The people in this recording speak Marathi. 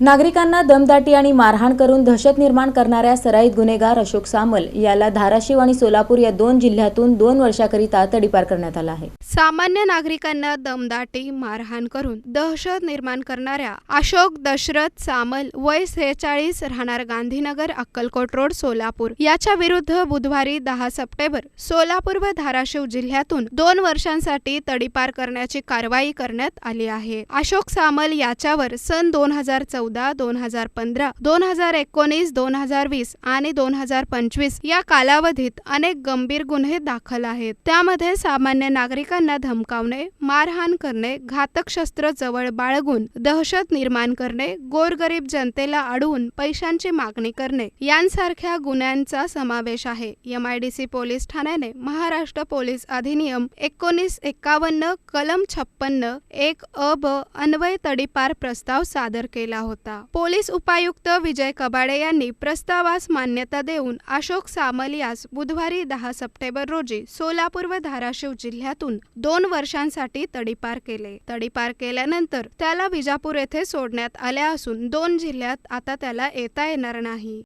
नागरिकांना दमदाटी आणि मारहाण करून दहशत निर्माण करणाऱ्या सराईत गुन्हेगार अशोक सामल याला धाराशिव आणि सोलापूर या दोन जिल्ह्यातून दोन वर्षाकरिता तडीपार करण्यात आला आहे. सामान्य नागरिकांना दमदाटी मारहाण करून दहशत निर्माण करणाऱ्या अशोक दशरथ सामल वय सेहेचाळीस राहणार गांधीनगर अक्कलकोट रोड सोलापूर. याच्या विरुद्ध बुधवारी दहा सप्टेंबर सोलापूर व धाराशिव जिल्ह्यातून दोन वर्षांसाठी तडीपार करण्याची कारवाई करण्यात आली आहे. अशोक सामल याच्यावर सन दोन हजार चौदा दोन हजार पंधरा दोन हजार एकोणीस दोन हजार वीस आणि दोन हजार पंचवीस या कालावधीत अनेक गंभीर गुन्हे दाखल आहेत. त्यामध्ये सामान्य नागरिकांना धमकावणे मारहाण करणे घातक शस्त्र जवळ बाळगून दहशत निर्माण करणे गोरगरीब जनतेला अडवून पैशांची मागणी करणे यांसारख्या गुन्ह्यांचा समावेश आहे. एम आयडीसी पोलीस ठाण्याने महाराष्ट्र पोलीस अधिनियम एकोणीस एकावन्न कलम छप्पन्न एक अ ब अन्वय तडीपार प्रस्ताव सादर केला होता. होता. पोलीस उपायुक्त विजय कबाडे यांनी प्रस्तावास मान्यता देऊन अशोक सामल यास बुधवारी दहा सप्टेंबर रोजी सोलापूर व धाराशिव जिल्ह्यातून दोन वर्षांसाठी तडीपार केले. तडीपार केल्यानंतर त्याला विजापूर येथे सोडण्यात आले असून दोन जिल्ह्यात आता त्याला येता येणार नाही.